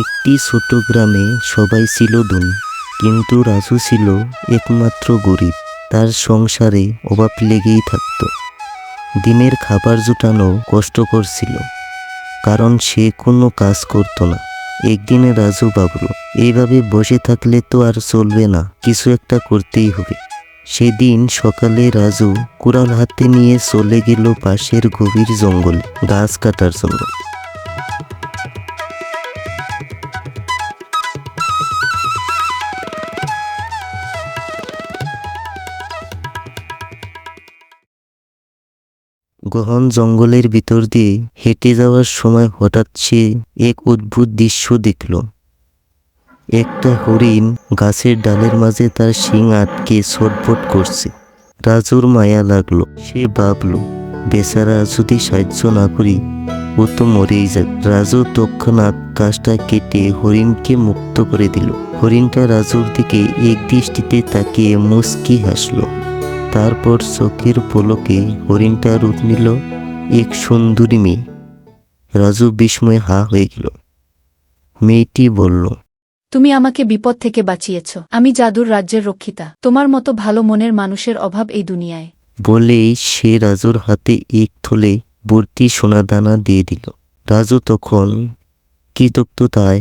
একটি ছোট গ্রামে সবাই ছিল ধনী, কিন্তু রাজু ছিল একমাত্র গরিব। তার সংসারে অভাব লেগেই থাকত। দিনের খাবার জুটানো কষ্টকর ছিল, কারণ সে কোনো কাজ করত না। একদিনে রাজু ভাবল, এইভাবে বসে থাকলে তো আর চলবে না, কিছু একটা করতেই হবে। সেদিন সকালে রাজু কুড়াল হাতে নিয়ে চলে গেল পাশের গভীর জঙ্গলে গাছ কাটার জন্য। গহন জঙ্গলের ভিতর দিয়ে হেঁটে যাওয়ার সময় হঠাৎ সে এক অদ্ভুত দৃশ্য দেখল। একটা হরিণ গাছের ডালের মাঝে তার শিং আটকে ছটফট করছে। রাজুর মায়া লাগল। সে ভাবলো, বেচারা যদি সাহায্য না করি, ও তো মরেই যাক। রাজু তৎক্ষণাৎ গাছটা কেটে হরিণকে মুক্ত করে দিল। হরিণটা রাজুর দিকে এক দৃষ্টিতে তাকিয়ে মুচকি হাসলো। তারপর চোখের পলকে হরিণটা রূপ নিল এক সুন্দরী মেয়ে। রাজু বিস্ময়ে হা হয়ে গেল। মেয়েটি বলল তুমি আমাকে বিপদ থেকে বাঁচিয়েছ। আমি জাদুর রাজ্যের রক্ষিতা। তোমার মতো ভালো মনের মানুষের অভাব এই দুনিয়ায়। বলেই সে রাজুর হাতে এক থলে ভর্তি সোনাদানা দিয়ে দিল। রাজু তখন কৃতজ্ঞতায়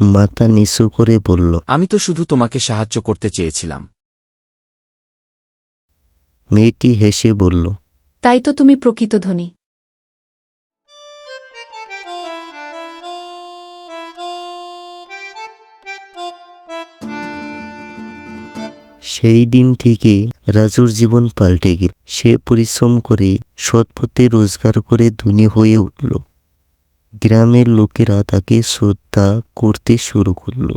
মাথা নিচু করে বলল আমি তো শুধু তোমাকে সাহায্য করতে চেয়েছিলাম। মেয়েটি হেসে বলল তাই তো তুমি প্রকৃত ধনী। সেই দিন থেকে রাজুর জীবন পাল্টে গেল। সে পরিশ্রম করে সৎপথে রোজগার করে ধনী হয়ে উঠল। গ্রামের লোকেরা তাকে শ্রদ্ধা করতে শুরু করল।